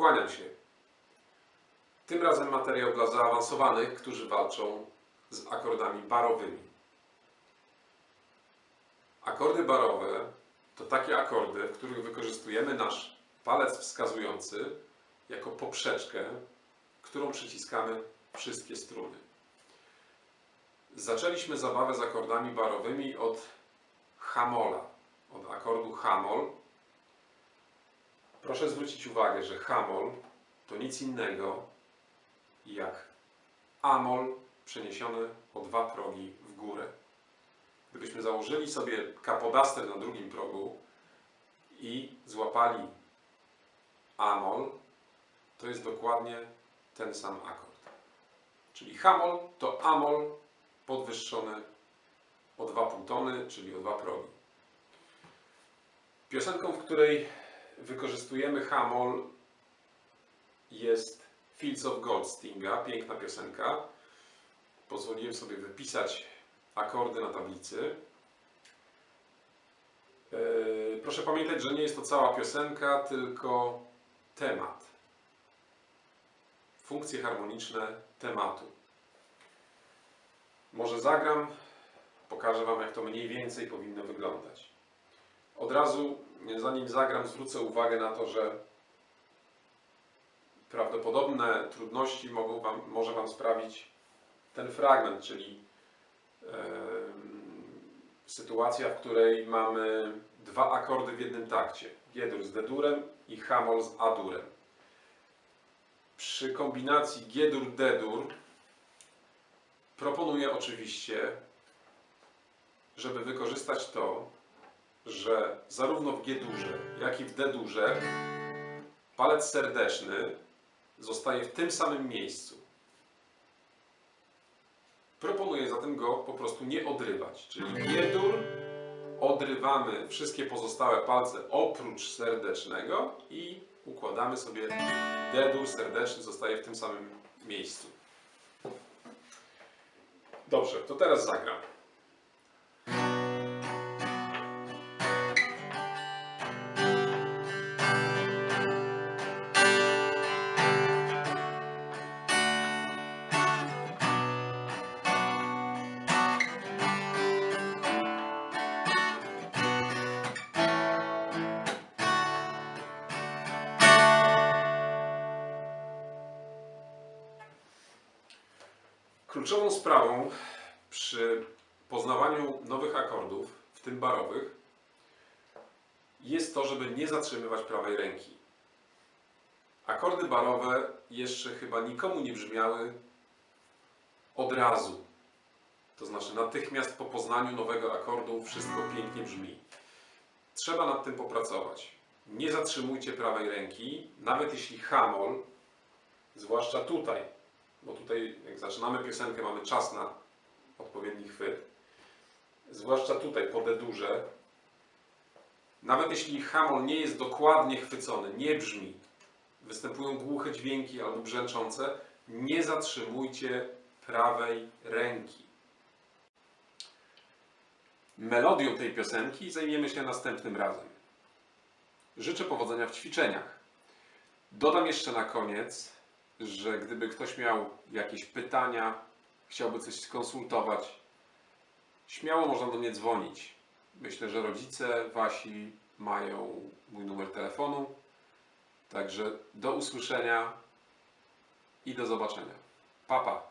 Kłaniam się. Tym razem materiał dla zaawansowanych, którzy walczą z akordami barowymi. Akordy barowe to takie akordy, w których wykorzystujemy nasz palec wskazujący jako poprzeczkę, którą przyciskamy wszystkie struny. Zaczęliśmy zabawę z akordami barowymi od hamola, od akordu hamol. Proszę zwrócić uwagę, że hamol to nic innego jak amol przeniesiony o dwa progi w górę. Gdybyśmy założyli sobie kapodaster na drugim progu i złapali amol, to jest dokładnie ten sam akord. Czyli hamol to amol podwyższony o dwa półtony, czyli o dwa progi. Piosenką, w której wykorzystujemy hamol jest Fields of Gold Stinga, piękna piosenka. Pozwoliłem sobie wypisać akordy na tablicy. Yy, Proszę pamiętać, że nie jest to cała piosenka, tylko temat. Funkcje harmoniczne tematu. Może zagram, pokażę Wam, jak to mniej więcej powinno wyglądać. Od razu, zanim zagram, zwrócę uwagę na to, że prawdopodobne trudności mogą wam, może Wam sprawić ten fragment, czyli em, sytuacja, w której mamy dwa akordy w jednym takcie. G-dur z D-durem i hamol z A-durem. Przy kombinacji G-dur, D-dur proponuję oczywiście, żeby wykorzystać to, że zarówno w G-durze, jak i w D-durze palec serdeczny zostaje w tym samym miejscu. Proponuję zatem go po prostu nie odrywać, czyli G-dur odrywamy wszystkie pozostałe palce oprócz serdecznego i układamy sobie D-dur serdeczny zostaje w tym samym miejscu. Dobrze, to teraz zagram. Kluczową sprawą przy poznawaniu nowych akordów, w tym barowych, jest to, żeby nie zatrzymywać prawej ręki. Akordy barowe jeszcze chyba nikomu nie brzmiały od razu. To znaczy natychmiast po poznaniu nowego akordu wszystko pięknie brzmi. Trzeba nad tym popracować. Nie zatrzymujcie prawej ręki, nawet jeśli hamol, zwłaszcza tutaj, bo tutaj jak zaczynamy piosenkę mamy czas na odpowiedni chwyt, zwłaszcza tutaj po D-durze, nawet jeśli hamol nie jest dokładnie chwycony, nie brzmi, występują głuche dźwięki albo brzęczące, nie zatrzymujcie prawej ręki. Melodią tej piosenki zajmiemy się następnym razem. Życzę powodzenia w ćwiczeniach. Dodam jeszcze na koniec, że gdyby ktoś miał jakieś pytania, chciałby coś skonsultować, śmiało można do mnie dzwonić. Myślę, że rodzice wasi mają mój numer telefonu. Także do usłyszenia i do zobaczenia. Papa. Pa.